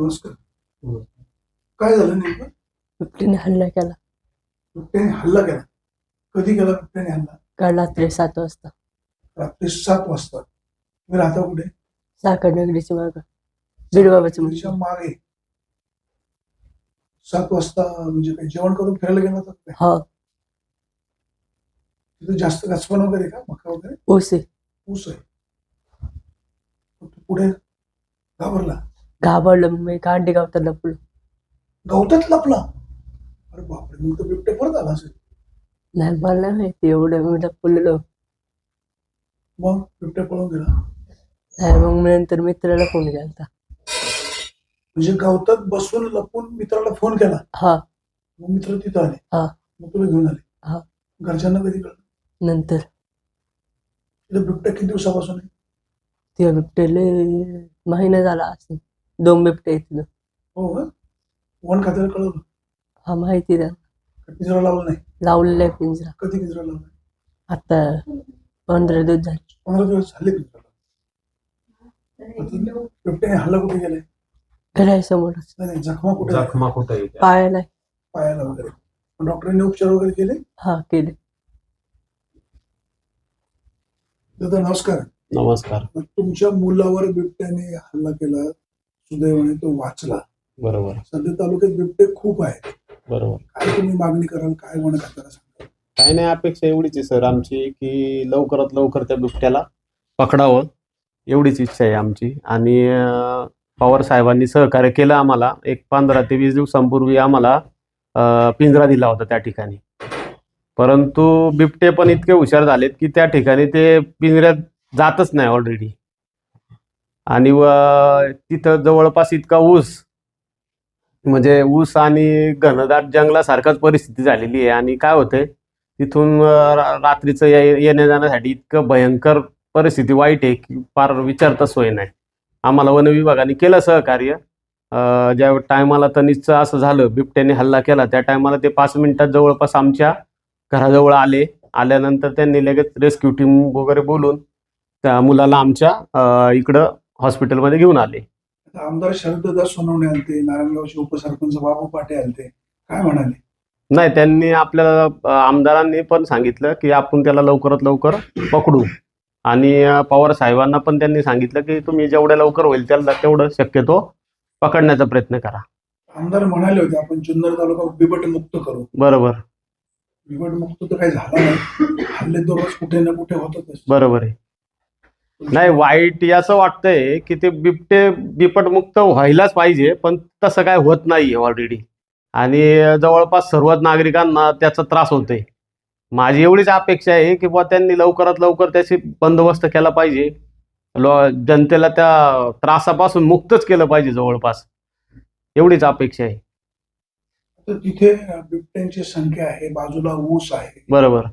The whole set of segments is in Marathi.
नमस्कार. काय झालं नेमकं? बिबटीने हल्ला केला? बिबट्याने हल्ला केला? कधी केला बिबट्याने हल्ला? काल रात्री सात वाजता. रात्री सात वाजता. तुम्ही राहता कुठे? साखर नगरीची माग. बिडबाबाचं तुमच्या मंदिर मागे. सात वाजता म्हणजे काय जेवण करून फिरायला गेला होता? हा. तिथे जास्त गचपण वगैरे का? मका वगैरे? ओसे ऊस आहे. मग तू पुढे घाबरला. घाबरलं मग मी कांडी गावतात लपलो. गवतात लपला? अरे बापरे मग तर बिबट्या परत आला असेल. नाही मला नाही माहिती एवढं मी लपलेलो मग बिबट्या पळून गेला? नाही मग मी नंतर मित्राला फोन केला म्हणजे गवतात बसून लपून मित्राला फोन केला? हा. मग मित्र तिथं आले? हा. मग तुला घेऊन आले? हा. घरच्यांना कधी कळलं? नंतर. तिथे बिबट्या किती दिवसापासून आहे? ते बिबटेले महिना झाला असं दोन बिबटे आहेत हो का? वन खात्याला कळवलं? हा माहिती द्या. का पिंजरा लावला नाही? लावलेला आहे पिंजरा. कधी पिंजरा लावला? आता पंधरा दिवस झाले. पंधरा दिवस झाले पिंजरा लावून. बिबट्याने हल्ला कुठे गेलाय घरासमोरच नाही नाही, जखमा कुठे? आहे? जखमा कुठे आहे? त्या? पायाला आहे. पायाला वगैरे. पण डॉक्टरांनी उपचार वगैरे केले? हा केले. दादा नमस्कार. नमस्कार. मग तुमच्या मुलावर बिबट्याने हल्ला केला. सुदैवाने तो वाचला. बरोबर. सध्या तालुक्यात बिबटे खूप आहेत. बरोबर. काय तुम्ही मागणी कराल काय वन खात्याला सांगाल काही नाही अपेक्षा एवढीच आहे सर आमची की लवकरात लवकर त्या बिबट्याला पकडावं. एवढीच इच्छा आहे आमची. आणि अं, पवार साहेबांनी सहकार्य केलं आम्हाला. एक पंधरा ते वीस दिवसांपूर्वी आम्हाला अं, पिंजरा दिला होता त्या ठिकाणी. परंतु बिबटे पण इतके हुशार झालेत की त्या ठिकाणी ते पिंजऱ्यात जातच नाही ऑलरेडी आणि व तिथं जवळपास इतका ऊस म्हणजे ऊस आणि घनदाट जंगलासारखाच परिस्थिती झालेली आहे. आणि काय होतंय तिथून रात्रीचं ये- येण्या जाण्यासाठी इतकं भयंकर परिस्थिती वाईट आहे की फार विचारता सोय नाही. आम्हाला वन विभागाने केलं सहकार्य. ज्या टायमाला तनिषचं असं झालं बिबट्याने हल्ला केला त्या टायमाला ते पाच मिनिटात जवळपास आमच्या घराजवळ आले. आल्यानंतर त्यांनी लगेच रेस्क्यू टीम वगैरे बोलून त्या मुलाला आमच्या इकडं हॉस्पिटलमध्ये घेऊन आले. आमदार शरददास सोनवणे आलते नारायणगावचे उपसरपंच बाबू पाटे आलते. काय म्हणाले? नाही त्यांनी आपल्याला आमदारांनी पण सांगितलं की आपण त्याला लवकरात लवकर पकडू. आणि पवार साहेबांना पण त्यांनी सांगितलं की तुम्ही जेवढ्या लवकर होईल त्याला तेवढं शक्यतो पकडण्याचा प्रयत्न करा. आमदार म्हणाले होते आपण जुन्नर तालुका बिबट मुक्त करू. बरोबर. बिबट मुक्त तर काही झाला नाही. हल्ले दररोज कुठे ना कुठे होतच बरोबर आहे. नाही वाईट याचं वाटतंय की ते बिबटे बिपटमुक्त व्हायलाच पाहिजे पण तसं काय होत नाहीये ऑलरेडी आणि जवळपास सर्वच नागरिकांना त्याचा त्रास होतोय. माझी एवढीच अपेक्षा आहे की बुवा त्यांनी लवकरात लवकर त्याची बंदोबस्त केला पाहिजे. लो जनतेला त्या त्रासापासून मुक्तच केलं पाहिजे जवळपास. एवढीच अपेक्षा आहे. तर तिथे बिबट्यांची संख्या आहे बाजूला ऊस आहे. बरोबर.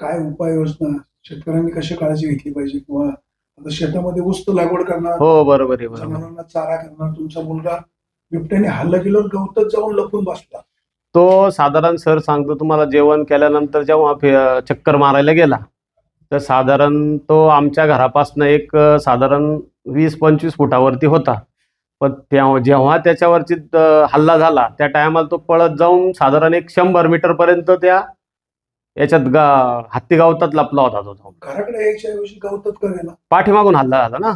काय उपाययोजना शेतकऱ्यांनी कशी काळजी घेतली पाहिजे किंवा आता शेतामध्ये ऊस तर लागवड करणार. हो बरोबर आहे बरोबर. जनावरांना चारा करणार. तुमचा मुलगा बिबट्याने हल्ला केल्यावर गवतात जाऊन लपून बसला. तो साधारण सर सांगतो तुम्हाला जेवण केल्यानंतर जेव्हा फे- चक्कर मारायला गेला तर साधारण तो आमच्या घरापासनं एक अ, साधारण वीस पंचवीस फुटावरती होता. पण तेव्हा जेव्हा त्याच्यावरती अ, हल्ला झाला त्या टायमाला तो पळत जाऊन साधारण एक शंभर मीटर पर्यंत त्या याच्यात गा हत्ती गावतात लपला होता तो. घराकडे यायच्या ऐवजी गवतात का गेला पाठीमागून हल्ला झाला ना?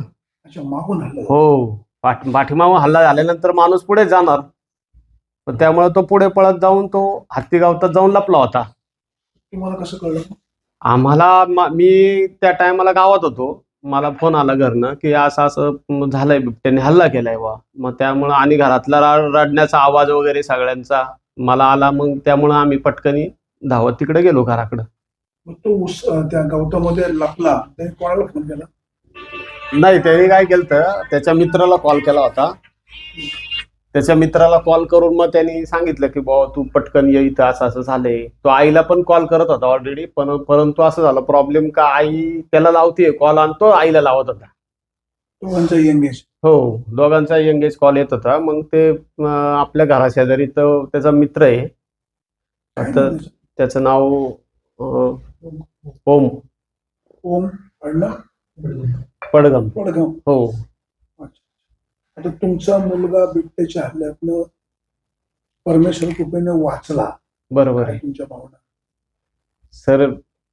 अच्छा मागून हल्ला झाला. हो. पाठ पाठीमागून हल्ला झाल्यानंतर माणूस पुढे जाणार. पण त्यामुळे तो पुढे पळत जाऊन तो हत्ती गावतात जाऊन लपला होता. तुम्हाला कसं कळलं? आम्हाला मा- मी त्या टायमाला गावात होतो. मला फोन आला घरनं की असं असं झालंय बिबट्याने हल्ला केलाय बा मग त्यामुळं आणि घरातला रा- रडण्याचा आवाज वगैरे सगळ्यांचा मला आला. मग त्यामुळं आम्ही पटकनी धावत तिकडे गेलो घराकडं. मग तो ऊस अं, त्या गवतामध्ये लपला. त्याने कोणाला फोन केला? नाही त्याने काय केलं त्याच्या मित्राला कॉल केला होता. त्याच्या मित्राला कॉल करून मग त्यांनी सांगितलं की बाबा तू पटकन ये इथं असं असं झालंय. तो आईला पण कॉल करत होता ऑलरेडी पण परंतु असं झालं प्रॉब्लेम का आई त्याला लावते कॉल आणि तो आईला लावत होता. दोघांचा एंगेज हो दोघांचा एंगेज कॉल येत होता. मग ते अं, आपल्या घराशेजारी तो त्याचा मित्र आहे. आता त्याचं नाव ओम. ओम अण्णा पडगम. पडगाव हो. आता तुमचा मुलगा बिबट्याच्या हल्ल्यातनं परमेश्वर कृपेने वाचला. बरोबर आहे. तुमच्या भावना? सर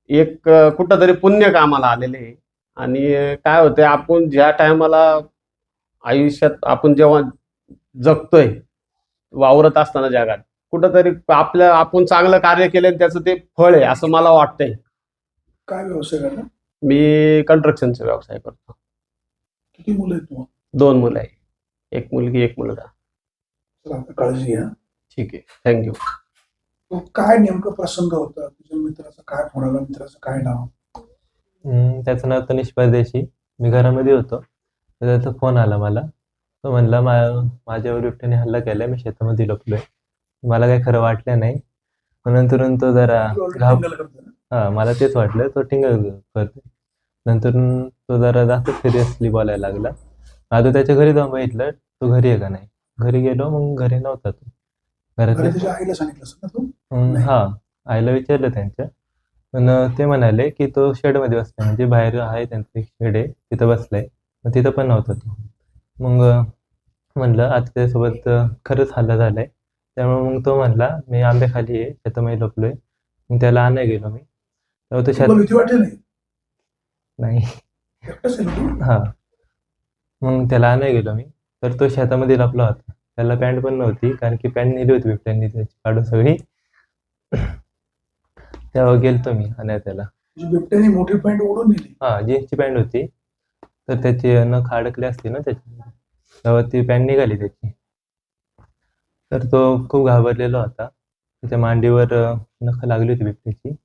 एक अ, कुठंतरी पुण्य कामाला आलेले. आणि काय होतंय आपण ज्या टायमाला आयुष्यात आपण जेव्हा जगतोय वावरत असताना जगात कुठंतरी आपल्या आपण चांगलं कार्य केलं आणि त्याचं ते फळ आहे असं मला वाटतंय. काय व्यवसाय करणार मी कंस्ट्रक्शनचा व्यवसाय करतो. किती मुलं आहेत तुम्हाला? दोन मुलं आहे. एक मुलगी एक मुलगा. आता काळजी घ्या. ठीक आहे. थँक्यू तो काय नेमकं प्रसंग होता? तुझ्या मित्राचा काय आला मित्राचं काय नाव? हम्म, त्याचं नाव तनिष परदेशी. मी घरामध्ये होतो. तर त्याचा फोन आला मला. तो म्हणला मा माझ्यावर बिबट्याने हल्ला केलाय. मी शेतामध्ये लपलोय. मला काही खरं वाटलं नाही. नंतर तो जरा घाब? हा मला तेच वाटलं तो टिंग करतोय. नंतर तो जरा जास्त सिरियसली बोलायला लागला. आता त्याच्या घरी जाऊन बघितलं तो घरी आहे का नाही? घरी गेलो मग घरी नव्हता तो. अरे घरातले तुझ्या आईला सांगितलं असं ना तू? हम्म, नाही. हा आईला विचारलं त्यांच्या. पण ते म्हणाले की तो शेडमध्ये बसलाय म्हणजे बाहेर आहे त्यांचं शेड आहे तिथं बसलाय. मग तिथं पण नव्हता तो. मग म्हणलं आता त्याच्यासोबत खरंच हल्ला झालाय. त्यामुळे मग तो म्हणला मी आंब्याखाली आहे शेतामध्ये लपलोय. मग त्याला आणाय गेलो मी. तेव्हा तो तुला शेत भीती वाटली नाही? नाही. एकटाच आहे ना तू? हा. मग त्याला आणाय गेलो मी. तर तो शेतामध्ये लपला होता. त्याला पॅन्ट पण नव्हती कारण की पॅन्ट नेली होती बिबट्यांनी त्याची काढून सगळी. तेव्हा गेलतो मी आणाय त्याला. तुझी बिबट्याने मोठी पॅन्ट ओढून नेली. हा जीन्सची पॅन्ट होती. तर त्याची नख अडकली असती ना त्याच्यामध्ये. तेव्हा ती पॅन्ट निघाली त्याची. तर तो खूप घाबरलेला होता. त्याच्या मांडीवर अं, नख लागली होती बिबट्याची.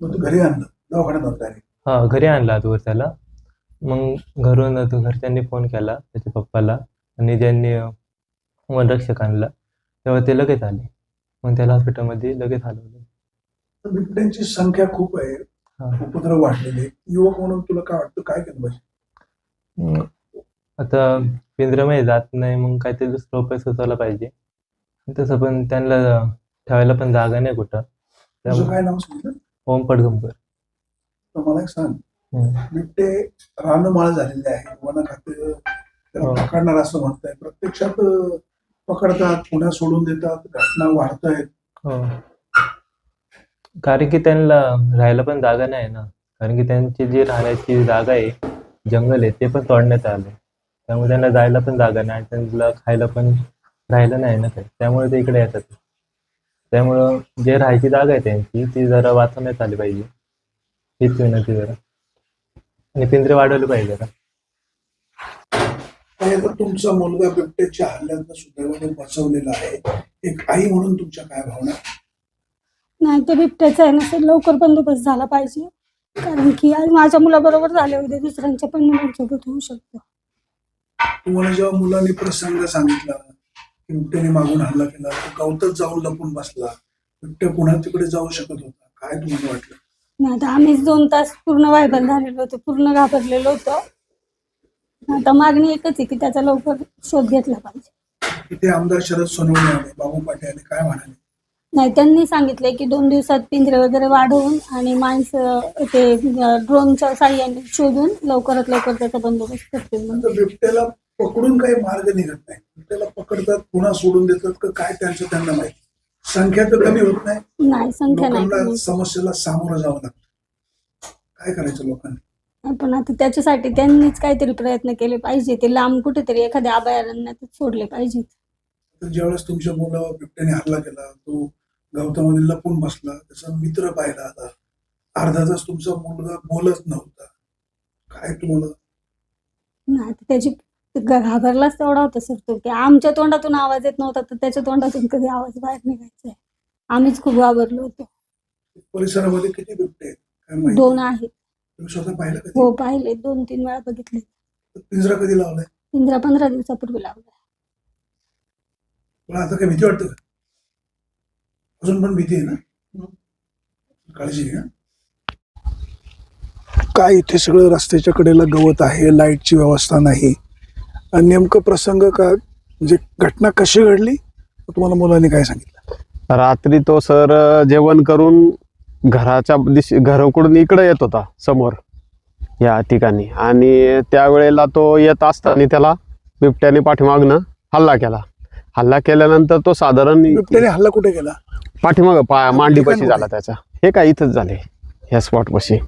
मग तू घरी आणलं. दवाखान्यात आणलं direct. हा घरी आणला आजवर त्याला मग घरून तो घरच्यांनी फोन केला त्याच्या पप्पाला. आणि ज्यांनी अं, वनरक्षक आणला तेव्हा ते लगेच आले. मग त्याला हॉस्पिटलमध्ये लगेच हलवलं. तर बिबट्यांची संख्या खूप आहे. हा. उपद्रव वाढलेले. युवक म्हणून तुला काय वाटतं? काय केलं पाहिजे? आता पिंजऱ्यामध्ये जात नाही मग काहीतरी दुसरा उपाय सुचवला पाहिजे. तसं पण त्यांना ठेवायला पण जागा नाही कुठं. तुझं त्यामुळे काय नाव सांगितलं? ओम पडगंबर तर मला एक सांग. हम्म. बिबटे रानमाळ झालेले आहे. वन खाते त्याला हो. पकडणार असं म्हणताय. प्रत्यक्षात अं, पकडतात पुन्हा सोडून देतात घटना वाढत आहेत हो. कारण की त्यांना राहायला पण जागा नाही ना. कारण की त्यांची जी राहण्याची जागा आहे जंगल आहे ते पण तोडण्यात आले त्यामुळे त्यांना जायला पण जागा नाही आणि त्यांना खायला पण राहायला नाही ना काही. त्यामुळे ते इकडे येतात. त्यामुळं जे राहायची जागा आहे त्यांची ती जरा वाचवण्यात आली पाहिजे. हीच विनंती जरा. आणि पिंजरे वाढवले पाहिजे जरा. तुमचा मुलगा बिबट्याच्या हल्ल्यातनं सुदैवाने बसवलेला आहे. एक आई म्हणून तुमच्या काय भावना? नाही ते बिबट्याचा आहे ना सर लवकर बंदोबस्त झाला पाहिजे. कारण की आज माझ्या मुलाबरोबर झाले उद्या दुसऱ्यांच्या पण मुलांसोबत होऊ शकतं. तुम्हाला जेव्हा मुलांनी प्रसंग सांगितला की बिबट्याने मागून हल्ला केला तो गवतच जाऊन लपून बसला बिबट्या पुन्हा तिकडे जाऊ शकत होता. काय तुम्हाला वाटलं? नाही आता आम्हीच दोन तास पूर्ण व्हायबल झालेलो होतो पूर्ण घाबरलेलो होतो. आता मागणी एकच आहे की त्याचा लवकर शोध घेतला पाहिजे. तिथे आमदार शरद सोनवणे आले बाबू पाटील आले काय म्हणाले? नाही त्यांनी सांगितलंय की दोन दिवसात पिंजरे वगैरे वाढवून आणि माणसं ते ड्रोनच्या साह्याने शोधून लवकरात लवकर त्याचा बंदोबस्त करतील म्हणून. बिबट्याला पकडून काही मार्ग निघत नाही. बिबट्याला पकडतात पुन्हा सोडून देतात का काय त्यांचं त्यांना माहिती? संख्या तर कमी होत नाही. नाही संख्या नाही लोकांना कमी. समस्येला सामोरं जावं लागतं. काय करायचं लोकांनी? पण आता त्याच्यासाठी त्यांनीच काहीतरी प्रयत्न केले पाहिजे. ते लांब कुठेतरी एखाद्या अभयारण्यात सोडले पाहिजे तर ज्यावेळेस तुमच्या मुलं बिबट्याने हल्ला केला तो गवतामध्ये लपून बसला त्याचा मित्र पाहिला आता. अर्धा तास तुमचा मुलगा बोलत नव्हता. काय तुम्हाला? नाही तर त्याची घाबरलाच तेवढा होता सर तो की आमच्या तोंडातून आवाज येत नव्हता तर त्याच्या तोंडातून कधी आवाज बाहेर निघायचा आहे आम्हीच खूप घाबरलो होतो. परिसरामध्ये किती बिबटे आहेत? काय माहिती? दोन आहेत. तुम्ही स्वतः पाहिलं कधी? हो पाहिले. दोन तीन वेळा बघितले. पिंजरा कधी लावलाय? पंधरा पंधरा दिवसापूर्वी लावला तुला आता काय भीती वाटतं का? अजून पण भीती आहे ना? काळजी घ्या. काय इथे सगळं रस्त्याच्या कडेला गवत आहे लाईटची व्यवस्था नाही. आणि नेमकं प्रसंग का म्हणजे घटना कशी घडली? तुम्हाला मुलांनी काय सांगितलं? रात्री तो सर जेवण करून घराच्या दिश घराकडून इकडे येत होता समोर या ठिकाणी. आणि त्यावेळेला तो येत असताना त्याला बिबट्याने पाठीमागनं हल्ला केला. हल्ला केल्यानंतर तो साधारण बिबट्याने हल्ला कुठे केला? पाठीमाग पा मांडीपाशी ठिकाण झाला त्याचा. हे काय इथंच झाले ह्या स्पॉट पाशी.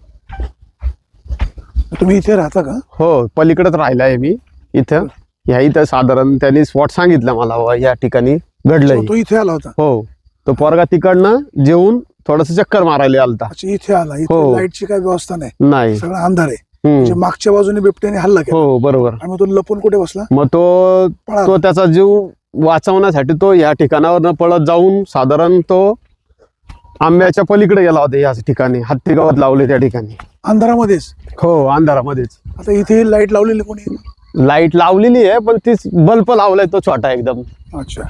तुम्ही इथे राहता का? हो पलीकडेच राहिला आहे मी इथं. ह्या इथं साधारण त्यांनी स्पॉट सांगितलं मला या ठिकाणी घडलंय. तो इथे आला होता? हो तो पोरगा तिकडनं जेवून थोडस चक्कर मारायला आलता. अच्छा इथे आला. इथे हो. लाईटची काही व्यवस्था नाही. सगळं अंधार आहे. म्हणजे मागच्या बाजूने बिबट्याने हल्ला केला. हो बरोबर. आणि मग तो लपून कुठे बसला? मग तो त्याचा जीव वाचवण्यासाठी तो या ठिकाणावर पळत जाऊन साधारण तो आंब्याच्या पलीकडे गेला होता या ठिकाणी. हत्ती गावात लावले त्या ठिकाणी. अंधारामध्येच? हो अंधारामध्येच. आता इथे लाइट लावलेली कोणी? लाइट लावलेली आहे पण ती बल्ब लावलाय तो छोटा एकदम. अच्छा.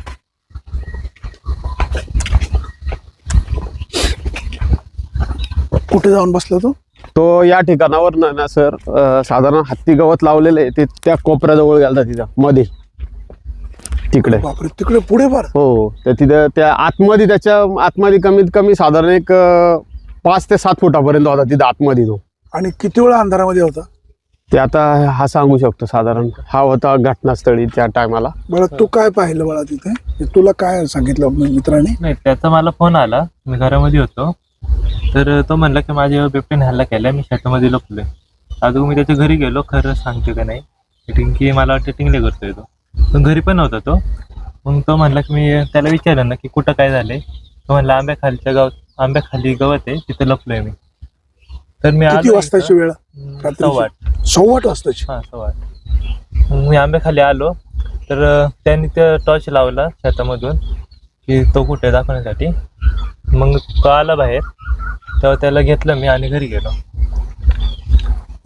कुठे जाऊन बसला तो? तो या ठिकाणावर ना ना सर अं, साधारण हत्ती गवत लावलेलं आहे ते त्या कोपऱ्याजवळ गेला तिथं मध्ये तिकडे. बापरे तिकडे पुढे फार. हो तर तिथं त्या आतमध्ये त्याच्या आतमध्ये कमीत कमी साधारण एक अं, पाच ते सात फुटापर्यंत होता तिथं आतमध्ये तो. आणि किती वेळा अंधारामध्ये होता? ते आता हा सांगू शकतो साधारण. हा होता घटनास्थळी त्या टायमाला. बाळा तू काय पाहिलं बाळा तिथे? तुला काय सांगितलं मित्राने? नाही त्याचा मला फोन आला. मी घरामध्ये होतो. तर तो म्हणला की माझ्या बिबट्याने हल्ला केला. मी शेतामध्ये लपलोय. अगं मी त्याच्या घरी गेलो. खरं सांगते का नाही? टिंकी मला वाटतं टिंगले करतोय तो. पण घरी पण नव्हता तो. मग तो म्हणला की मी त्याला विचारलं ना की कुठं काय झालंय? तो म्हणला आंब्याखालच्या गावात आंब्याखाली गवत आहे तिथे लपलोय मी. तर मी किती आलो वाजताची इथं. वेळ? हम्म, रात्रीची? सव्वा आठ. सव्वा आठ वाजताची? हा सव्वा आठ. मग मी आंब्याखाली आलो. तर अं, त्यांनी ते टॉर्च लावला शेतामधून की तो कुठे आहे दाखवण्यासाठी. मग तो आला बाहेर. तेव्हा त्याला घेतलं मी आणि घरी गेलो.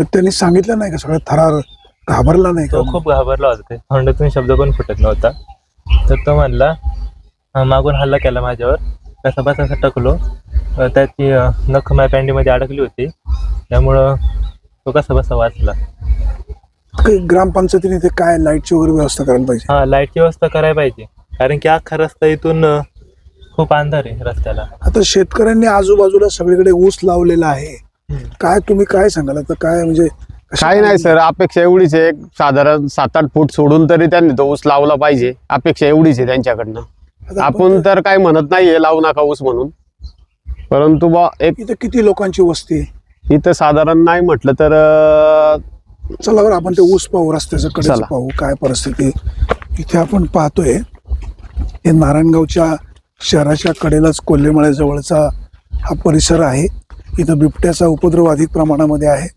त्यांनी सांगितलं नाही का सगळं थरार घाबरला नाही का तो खूप घाबरला होता. ते तोंडातून शब्द पण फुटत नव्हता तर तो म्हणला "हा, मागून हल्ला केला माझ्यावर. कसा बसा टकलो. अं, त्याची अं, नख माझ्या पॅन्टीमध्ये अडकली होती. त्यामुळं तो कसा बसा वाचला. काही ग्रामपंचायतीने इथे काय लाईटची वगैरे व्यवस्था करायला पाहिजे? हा लाईटची व्यवस्था करायला पाहिजे. कारण की अख्खा रस्ता इथून अं, खूप अंधार आहे रस्त्याला. आता शेतकऱ्यांनी आजूबाजूला सगळीकडे ऊस लावलेला आहे. काय तुम्ही काय सांगाल? आता काय म्हणजे काही नाही सर अपेक्षा एवढीच आहे. साधारण सात आठ फूट सोडून तरी त्यांनी तो ऊस लावला पाहिजे. अपेक्षा एवढीच आहे त्यांच्याकडनं. आपण तर काही म्हणत नाहीये लावू नका ऊस म्हणून. परंतु बा एक इथे किती लोकांची वस्ती आहे? इथं साधारण नाही म्हटलं तर चला बरं आपण ते ऊस पाहू रस्त्याचं कडे. पाहू काय परिस्थिती. इथे आपण पाहतोय हे नारायणगावच्या शहराच्या कडेलाच कोल्हेमळ्याजवळचा हा परिसर आहे. इथं बिबट्याचा उपद्रव अधिक प्रमाणामध्ये आहे.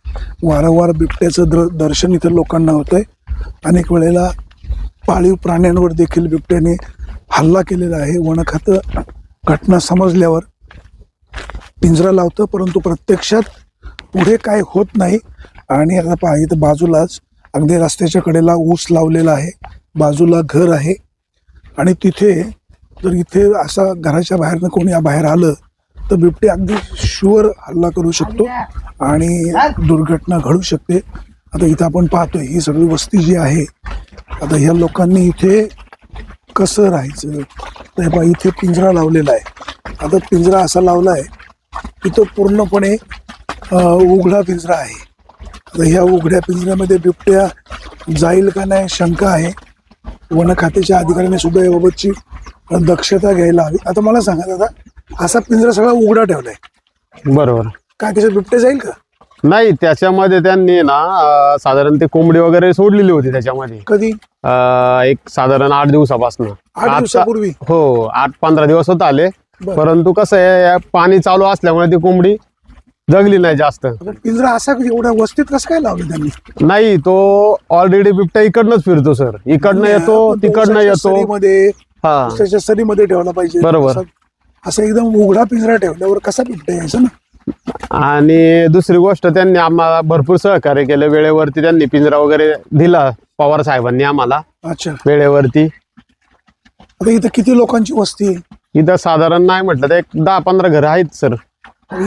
वारंवार बिबट्याचं द्र दर्शन इथं लोकांना होतं आहे अनेक वेळेला पाळीव प्राण्यांवर देखील बिबट्याने हल्ला केलेला आहे. वनखातं घटना समजल्यावर पिंजरा लावतं परंतु प्रत्यक्षात पुढे काय होत नाही. आणि आता पहा इथं बाजूलाच अगदी रस्त्याच्या कडेला ऊस लावलेला आहे. बाजूला घर आहे. आणि तिथे जर इथे असा घराच्या बाहेरनं कोणी बाहेर आलं तर बिबट्या अगदी शुअर हल्ला करू शकतो आणि दुर्घटना घडू शकते. आता इथं आपण पाहतोय ही सगळी वस्ती जी आहे आता ह्या लोकांनी इथे कसं राहायचं? तर बा इथे पिंजरा लावलेला आहे. आता पिंजरा असा लावला आहे की तो पूर्णपणे उघडा पिंजरा आहे. आता ह्या उघड्या पिंजऱ्यामध्ये बिबट्या जाईल का नाही शंका आहे. वन खात्याच्या अधिकाऱ्यांनी सुद्धा याबाबतची दक्षता घ्यायला हवी. आता मला सांगा दादा असा पिंजरा सगळा उघडा ठेवलाय. बरोबर. काय त्याच्यात बिबट्या जाईल का? नाही त्याच्यामध्ये त्यांनी ना अं, साधारण ते कोंबडी वगैरे सोडलेली होती त्याच्यामध्ये. कधी? अं, एक साधारण आठ दिवसापासून. आठ दिवसापूर्वी? हो आठ पंधरा दिवस होत आले. बरं. परंतु कसं आहे या पाणी चालू असल्यामुळे ती कोंबडी जगली नाही जास्त. आता पिंजरा असा एवढ्या वस्तीत कसं काय लावलं त्यांनी? नाही तो ऑलरेडी बिबट्या इकडनंच फिरतो सर. इकडनं येतो आपण तिकडनं ऊसाच्या येतो. सरीमध्ये हा. ऊसाच्या सरीमध्ये ठेवला पाहिजे. बरोबर. असं- असं एकदम उघडा पिंजरा ठेवल्यावर कसा बिबट्या यायचा ना? आणि दुसरी गोष्ट त्यांनी आम्हाला भरपूर सहकार्य केलं. वेळेवरती त्यांनी पिंजरा वगैरे दिला पवार साहेबांनी आम्हाला. अच्छा. वेळेवरती. आता इथं किती लोकांची वस्ती आहे? इथं साधारण नाही म्हटलं तर एक दहा पंधरा घरं आहेत सर.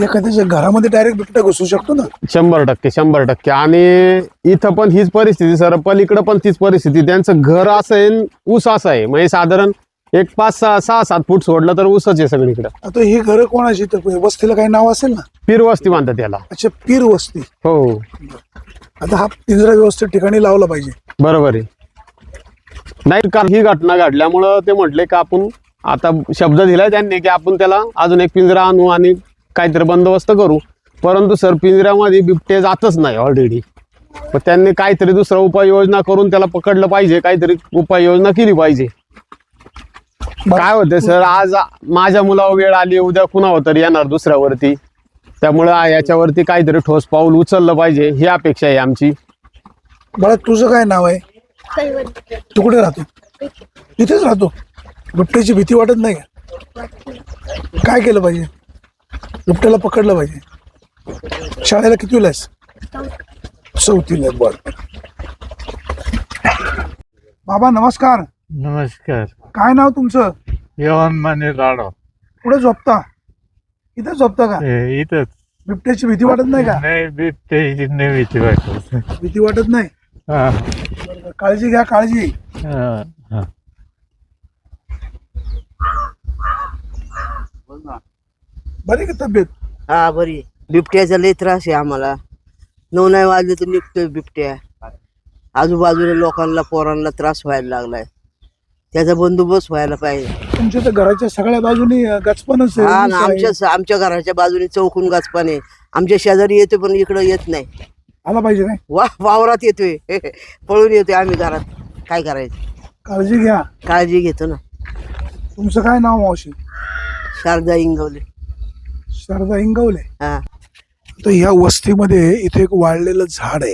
एखाद्याच्या घरामध्ये डायरेक्ट बिबट्या घुसू शकतो ना? शंभर टक्के शंभर टक्के. आणि इथं पण हीच परिस्थिती सर. पलीकडं पण तीच परिस्थिती. त्यांचं घर असं आहे न ऊस असं आहे. म्हणजे साधारण एक पाच सहा सहा सात फूट सोडलं तर ऊसच आहे सगळीकडं. आता ही घरं कोणाची तर वस्तीला काही नाव असेल ना? पीर वस्ती म्हणतात त्याला अच्छा पीर वस्ती. हो. आता हा पिंजरा व्यवस्थित ठिकाणी लावला पाहिजे. बरोबर आहे. नाही कारण ही घटना घडल्यामुळं ते म्हटले की आपण आता शब्द दिलाय त्यांनी की आपण त्याला अजून एक पिंजरा आणू आणि काहीतरी बंदोबस्त करू. परंतु सर पिंजऱ्यामध्ये बिबटे जातच नाही ऑलरेडी मग त्यांनी काहीतरी दुसरा उपाययोजना करून त्याला पकडलं पाहिजे काहीतरी उपाययोजना केली पाहिजे. काय होते सर आज माझ्या मुलावर वेळ आली उद्या कुणावर तरी येणार दुसऱ्यावरती? त्यामुळं आ- याच्यावरती काहीतरी ठोस पाऊल उचललं पाहिजे ही अपेक्षा आहे आमची. बाळा तुझं काय नाव आहे? तू कुठे राहतो? इथेच राहतो. बिबट्याची भीती वाटत नाही का? काय केलं पाहिजे? बिबट्याला पकडलं पाहिजे. शाळेला किती आहेस? चौथीला आहे, बरं. बाबा नमस्कार. नमस्कार. काय नाव तुमचं? यवन माने राडो. कुठे झोपता? इथे झोपता का? हे इथंच. बिबट्याची भीती वाटत नाही का? नाही बिबट्याची नाही भीती वाटत. भीती वाटत नाही? हा, काळजी घ्या काळजी. हा, हा. बरी का तब्येत? हा बरी. बिबट्याचा लय त्रास आहे आम्हाला. नऊ नाही वाजले तर निघतोय बिबट्या. आजूबाजूला लोकांना पोरांना त्रास व्हायला लागलाय. त्याचा बंदोबस्त व्हायला पाहिजे. तुमच्या तर घराच्या सगळ्या बाजूनी अं, गचपणच आहे, हा ऊस ना आहे. आमच्या आमच्या घराच्या बाजूने चौकून गाचपाने आमच्या शेजारी येतोय पण इकडं येत नाही. आला पाहिजे काय वा वावरात येतोय. पळून येतोय आम्ही घरात. काय करायचं? काळजी घ्या. काळजी घेतो ना. तुमचं काय नाव मावशी? शारदा इंगवले. शारदा इंगवले? हा. तर ह्या वस्तीमध्ये इथे एक वाळलेलं झाड आहे.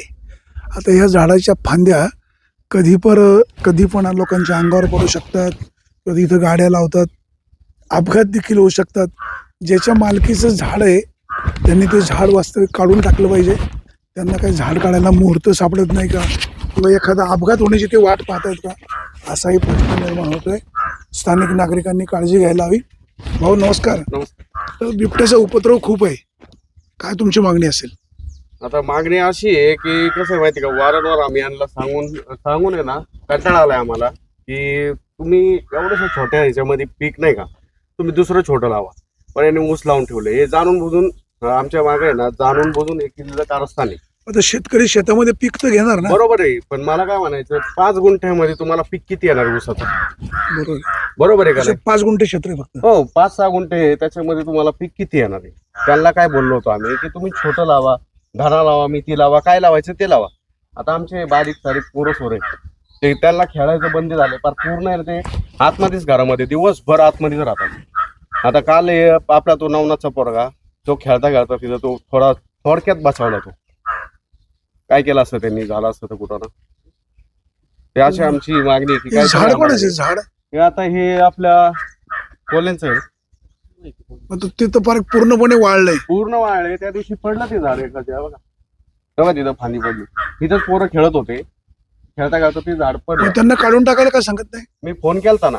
आता ह्या झाडाच्या फांद्या कधी पर कधी पण लोकांच्या अंगावर पडू शकतात कधी इथं गाड्या लावतात. अपघात देखील होऊ शकतात. ज्याच्या मालकीचं झाड आहे त्यांनी ते झाड वास्तविक काढून टाकलं पाहिजे. त्यांना काही झाड काढायला मुहूर्त सापडत नाही का? किंवा एखादा अपघात होण्याची ते वाट पाहतायत का? असाही प्रश्न निर्माण होतोय. स्थानिक नागरिकांनी काळजी घ्यायला हवी. भाऊ नमस्कार. तर बिबट्याचा उपद्रव खूप आहे. काय तुमची मागणी असेल? आता मागणी अशी आहे की कसं आहे माहिती का? वारंवार आम्ही यांना सांगून सांगून आहे ना कंटाळा आलाय आम्हाला की तुम्ही एवढ्याशा छोट्या ह्याच्यामध्ये पीक नाही का? तुम्ही दुसरं छोटं लावा. पण यांनी ऊस लावून ठेवले हे जाणून बुजून आमच्या मागे आहे ना जाणून बुजून एक केलेलं कारस्थान आहे. आता शेतकरी शेतामध्ये पीक तर घेणार ना? बरोबर आहे पण मला काय म्हणायचं पाच गुंठ्यामध्ये तुम्हाला पीक किती येणार ऊसाचं बरोबर. बरोबर आहे का असे नाही? पाच गुंठे क्षेत्र आहे फक्त. हो पाच सहा गुंठे आहे, त्याच्यामध्ये तुम्हाला पीक किती येणार आहे? त्यांना काय बोललो होतो आम्ही की तुम्ही छोटं लावा. धना लावा मेथी लावा काय लावायचं ते लावा. आता आमचे बारीक सारीक पोरं सोरे ते त्यांना खेळायचं बंदी झाले पण पूर्ण आहे ते. आतमध्येच घरामध्ये दिवसभर आतमध्येच राहतात. आता काल आपला तो नवनाथचा पोरगा तो खेळता खेळता तिथं तो थोडा थोडक्यात बचावला तो. काय केलं असतं त्यांनी? झालं असतं तर कुठं ना? ते अशी आमची मागणी आहे की काय झाड कोणाचे? झाड? हे आता हे आपल्या कोल्यांचं आहे. आता ते तर फार पूर्णपणे वाळलंय. पूर्ण वाळले त्या दिवशी पडलं ते झाड एखाद्या बघा तेव्हा तिथं फांदी पडली. तिथंच पोरं खेळत होते. खेळता खेळता ते झाड मग पडलं त्यांना काढून टाकायला काय सांगत नाही? मी फोन केलता ना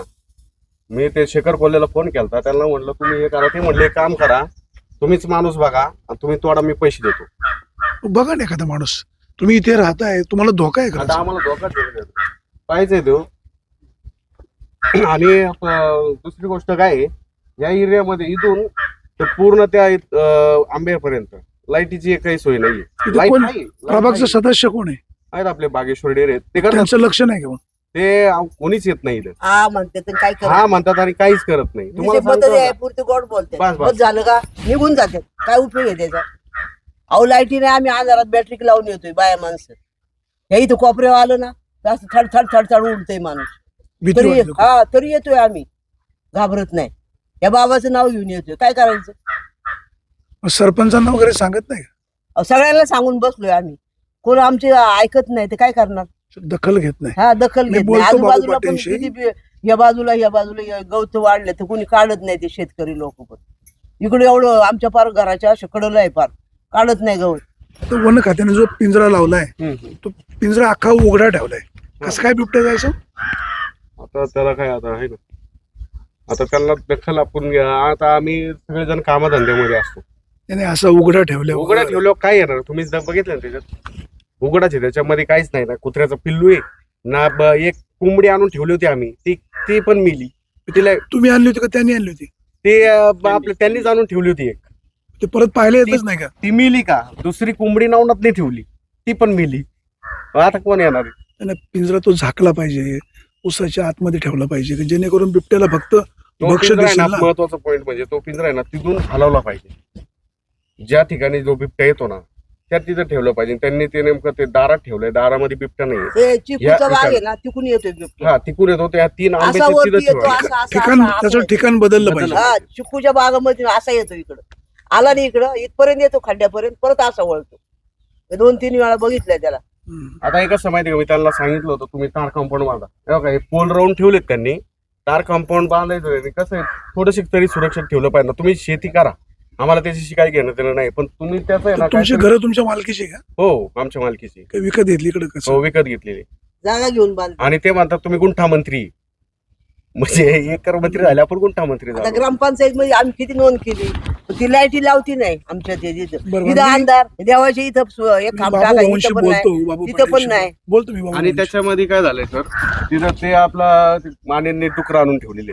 मी ते शेखर कोल्ह्याला फोन केलता. त्यांना म्हटलं तुम्ही हे करा. ते म्हणले एक काम करा. तुम्हीच माणूस बघा आणि तुम्ही तोडा मी पैसे देतो. बघा ना एखादा माणूस. तुम्ही इथे राहताय तुम्हाला धोका आहे आता का आम्हाला धोका देऊ पाहिजे तो. आणि अं, दुसरी गोष्ट काय आहे? या एरियामध्ये इथून ते पूर्ण त्या अं, आंब्यापर्यंत. लाईटीची एकही सोय नाहीये. इथे लाइट कोण नाही प्रभागचं. सदस्य कोण आहे? आहेत आपले बागेश्वर डेरे. ते करतात. त्यांचं लक्ष नाही मग? ते कोणीच येत नाही इथं. हा म्हणते तर काय हा म्हणतात आणि काहीच करत नाही. तुम्हाला पद्धती सांगतो आहे ना, पुरते गोड बोलते. बस, बस. बस झालं का? निघून जाते. काय उपयोग आहे त्याचा? अहो लाईटीने आम्ही आजारात बॅटरी लावून येतोय बाया माणसं. या इथं कोपऱ्यावर आलं ना जास्त थड थड थड थड उडतंय माणूस. भीती तरी. हा तरी येतोय आम्ही. घाबरत नाही. या बाबाचं नाव घेऊन येतोय. काय करायचं? मग सरपंचांना वगैरे सांगत नाही का? अहो, सगळ्यांना सांगून बसलोय आम्ही. कोण आमचे ऐकत नाही ते काय करणार? दखल घेत नाही. हा दखल मी घेत नाही. बोलतो बाबू आजूबाजूला पण पाटीलशी. किती बी- या बाजूला या बाजूला या गवत वाढले तर कोणी काढत नाही ते शेतकरी लोक पण. इकडे एवढं आमच्या पार घराच्या असं कडलं आहे पार. काढत नाही गवत. तर वन खात्याने जो पिंजरा लावलाय. तो पिंजरा अख्खा उघडा ठेवलाय. कसं काय बिबट्या जायचं? आता त्याला काय आता आहे ना? आता त्याला दखल आपण घ्या. आता आम्ही सगळेजण कामधंद्यामध्ये असतो. त्याने असं उघडा ठेवलाय उघडा ठेवल्यावर काय येणार? तुम्ही जर बघितलं ना त्याच्यात उघडाच आहे. त्याच्यामध्ये काहीच नाही ना. कुत्र्याचं पिल्लू आहे. ना ब- एक कोंबडी आणून ठेवली होती आम्ही. ती ती पण मिली. तिला तुम्ही आणली होती का? त्यांनी आणली होती. ते अं, ब- आपल्या त्यांनीच आणून ठेवली होती एक. ते परत पाहायला येतच नाही का? ती मिली का? दुसरी कोंबडी नावनात नाही ठेवली. ती पण मिली. आता कोण येणार आहे? त्यांना पिंजरा तो झाकला पाहिजे. उसाच्या आतमध्ये ठेवला पाहिजे. की जेणेकरून बिबट्याला फक्त तो पिंजरा आहे ना. महत्त्वाचा पॉईंट म्हणजे तो पिंजरा आहे ना तिथून हलवला पाहिजे. ज्या ठिकाणी जो बिबट्या येतो ना त्या तिथं ठेवलं पाहिजे. त्यांनी ते नेमकं ते दारात ठेवलंय दारामध्ये बिबट्या नाही ते चिकूचा बाग आहे ना तिकून येतोय बिबट्या. हा तिकून येतो त्या तीन येतो ठिकाण त्याचं ठिकाण बदललं. पाहिजे. हा चिकूच्या बागामध्ये असा येतो इकडं. आला नाही इकडं इथपर्यंत येतो खड्ड्यापर्यंत परत असा वळतो. हे दोन तीन वेळा बघितलंय त्याला. आता हे कसं माहिती का मी त्यांना सांगितलं होतं तुम्ही तार कंपाऊंड बांधा हे बघा हे पोल राऊंड ठेवलेत त्यांनी. तार कंपाऊंड बांधायचं आहे. कसं आहे थोडंसं तरी सुरक्षित ठेवलं पाहिजे ना. तुम्ही शेती करा. आम्हाला त्याच्याशी काही घेणं देणं नाही. पण तुम्ही त्याचं आहे ना तुमची घरं तुमच्या मालकीची आहे का? हो आमच्या मालकीची. काही विकत घेतली इकडे कसं? हो विकत घेतलेली. जागा घेऊन बांध. आणि ते म्हणतात तुम्ही गुंठा मंत्री म्हणजे एकर मंत्री झाले आपण गुंठा मंत्री आता झालो? ग्रामपंचायत मध्ये आम्ही किती नोंद केली. पण ती लाईटी लावती नाही आमच्या ते बरं, इथं मी- अंधार देवाच्या इथं सु- एक मी खांब बाबू टाका भाऊंशी इथं पण बोलतो नाही बाबू तिथं पण पाटीलशी नाही. बोलतो मी बाबू आणि. त्याच्यामध्ये काय झालंय सर? तिथं ते आपला मानेंनी डुकर आणून ठेवलेले.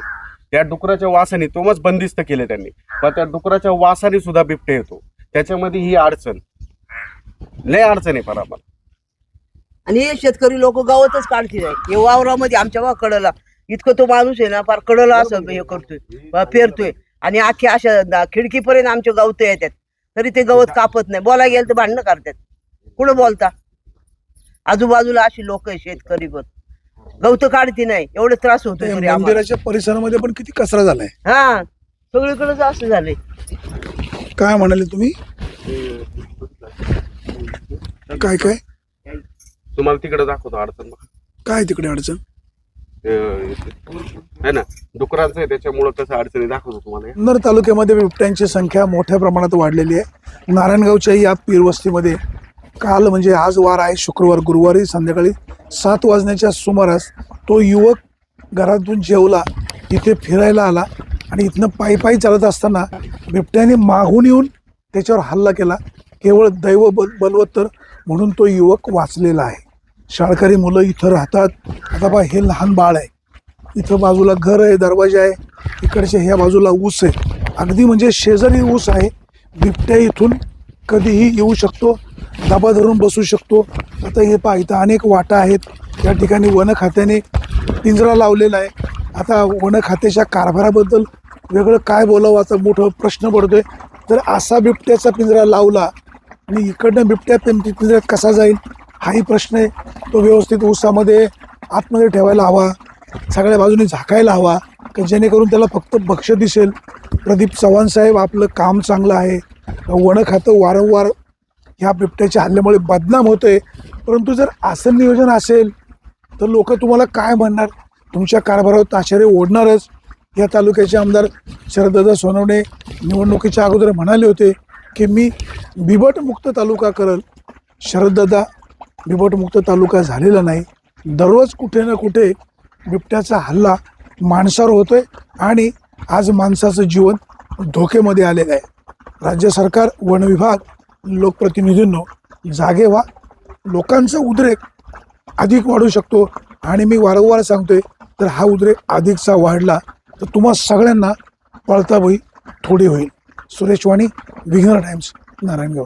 त्या डुकराच्या वासाने तोमच बंदिस्त केले त्यांनी. पण त्या डुकराच्या वासाने सुद्धा बिबटे येतो. त्याच्यामध्ये ही अडचण. लय अडचण आहे पण आम्हाला. आणि हे शेतकरी लोक गावातच काढते नाही हे वावरामध्ये आमच्या वा कडला इतकं तो माणूस आहे ना फार कडला असं हे करतोय पेरतोय. आणि अख्ख्या अशा खिडकीपर्यंत आमच्या गवत येतात. तरी ते गवत कापत नाही. बोलायला गेलं तर भांडणं करतात. कुठं बोलता? आजूबाजूला अशी लोक आहे शेतकरी पण. गवत काढते नाही. एवढे त्रास आम्हाला. मंदिराच्या परिसरामध्ये पण किती कचरा झालाय? हा सगळीकडेच असं झालंय. काय म्हणाले तुम्ही? काय काय? तुम्हाला तिकडे दाखवतो अडचण. काय तिकडे अडचण? आहे ना? डुकरांचं आहे त्याच्यामुळं कसं अडचणी दाखवतो तुम्हाला. जुन्नर तालुक्यामध्ये बिबट्यांची संख्या मोठ्या प्रमाणात वाढलेली आहे. नारायणगावच्या या पीर वस्तीमध्ये काल म्हणजे आज वार आहे. शुक्रवार गुरुवारी संध्याकाळी सात वाजण्याच्या सुमारास तो युवक घरातून जेवला इथे फिरायला आला आणि इथनं पायी पायी चालत असताना बिबट्याने मागून येऊन त्याच्यावर हल्ला केला. केवळ दैव बल बलवत्तर म्हणून तो युवक वाचलेला आहे. शाळकरी मुलं इथं राहतात. आता बा हे लहान बाळ आहे. इथं बाजूला घर आहे दरवाजा आहे. इकडच्या ह्या बाजूला ऊस आहे. अगदी म्हणजे शेजारी ऊस आहे. बिबट्या इथून कधीही येऊ शकतो. दबा धरून बसू शकतो. आता हे पहा इथं अनेक वाटा आहेत. या ठिकाणी वन खात्याने पिंजरा लावलेला आहे. आता वन खात्याच्या कारभाराबद्दल वेगळं काय बोलावं आता मोठं प्रश्न पडतोय. तर असा बिबट्याचा पिंजरा लावला आणि इकडनं बिबट्या पिंजऱ्यात कसा जाईल? हाही प्रश्न आहे. तो व्यवस्थित ऊसामध्ये आतमध्ये ठेवायला हवा. सगळ्या बाजूने झाकायला हवा की जेणेकरून त्याला फक्त बक्ष दिसेल. प्रदीप चव्हाण साहेब आपलं काम चांगलं आहे. वन खातं वारंवार ह्या बिबट्याच्या हल्ल्यामुळे बदनाम होते परंतु जर असं नियोजन असेल तर लोक तुम्हाला काय म्हणणार? तुमच्या कारभारावर ताशेरे ओढणारच. या तालुक्याचे आमदार शरददादा सोनवणे निवडणुकीच्या अगोदर म्हणाले होते की मी बिबटमुक्त तालुका करल. शरददादा बिबटमुक्त तालुका झालेला नाही. दररोज कुठे ना कुठे बिबट्याचा हल्ला माणसावर होतोय आणि आज माणसाचं जीवन धोक्यामध्ये आलेलं आहे. राज्य सरकार वन विभाग लोकप्रतिनिधींनो जागे व्हा. लोकांचा उद्रेक अधिक वाढू शकतो आणि मी वारंवार सांगतोय तर हा उद्रेक अधिकचा वाढला तर तुम्हा सगळ्यांना पळता भई थोडी होईल. सुरेश वाणी विघ्न टाइम्स नारायणगाव.